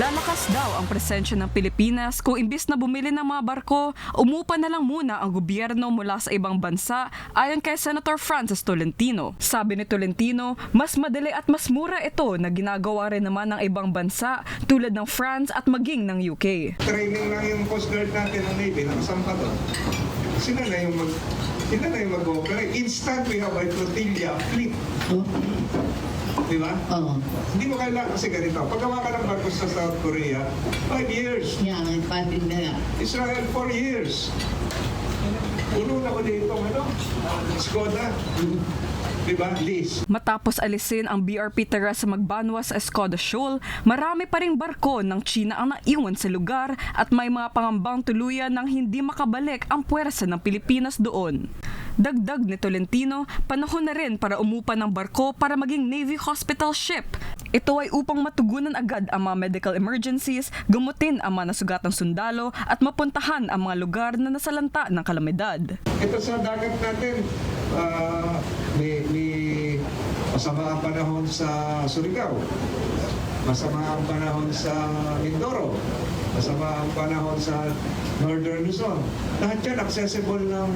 Lalakas daw ang presensya ng Pilipinas kung imbis na bumili ng mga barko, umupa na lang muna ang gobyerno mula sa ibang bansa ayon kay Senator Francis Tolentino. Sabi ni Tolentino, mas madali at mas mura ito na ginagawa rin naman ng ibang bansa tulad ng France at maging ng UK. training lang yung Coast Guard natin ng Navy, nakasampa doon. Sila na yung mag sila na yung mag-operate. Instant, we have a flotilla fleet. Di ba? Oo. Hindi mo kailangan kasi ganito. Paggawa ka ng barko sa South Korea, five years. Yan, ang patin na yan. Israel, four years. Puno na ko dito, ano? Skoda. Di ba? Lease. Matapos alisin ang BRP Teresa Magbanwa sa Escoda Shoal, marami pa ring barko ng China ang naiwan sa lugar at may mga pangambang tuluyan ng hindi makabalik ang puwersa ng Pilipinas doon. Dagdag ni Tolentino, panahon na rin para umupa ng barko para maging Navy Hospital Ship. Ito ay upang matugunan agad ang mga medical emergencies, gumutin ang mga nasugatang sundalo at mapuntahan ang mga lugar na nasalanta ng kalamidad. Ito sa dagat natin, ah, may, may masama ang panahon sa Surigao. Masama ang panahon sa Mindoro. Masama ang panahon sa Northern Luzon. Lahat yan accessible ng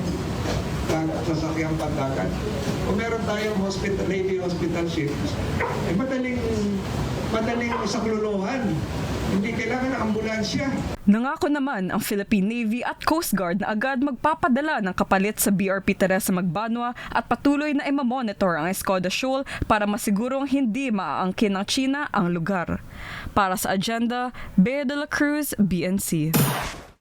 sasakyang pandagat. Kung meron tayong hospital, Navy hospital ships, eh madaling, madaling isakluluhan. Hindi kailangan ng ambulansya. Nangako naman ang Philippine Navy at Coast Guard na agad magpapadala ng kapalit sa BRP Teresa Magbanwa at patuloy na imamonitor ang Escoda Shoal para masigurong hindi maaangkin ng China ang lugar. Para sa agenda, Bea de la Cruz, BNC.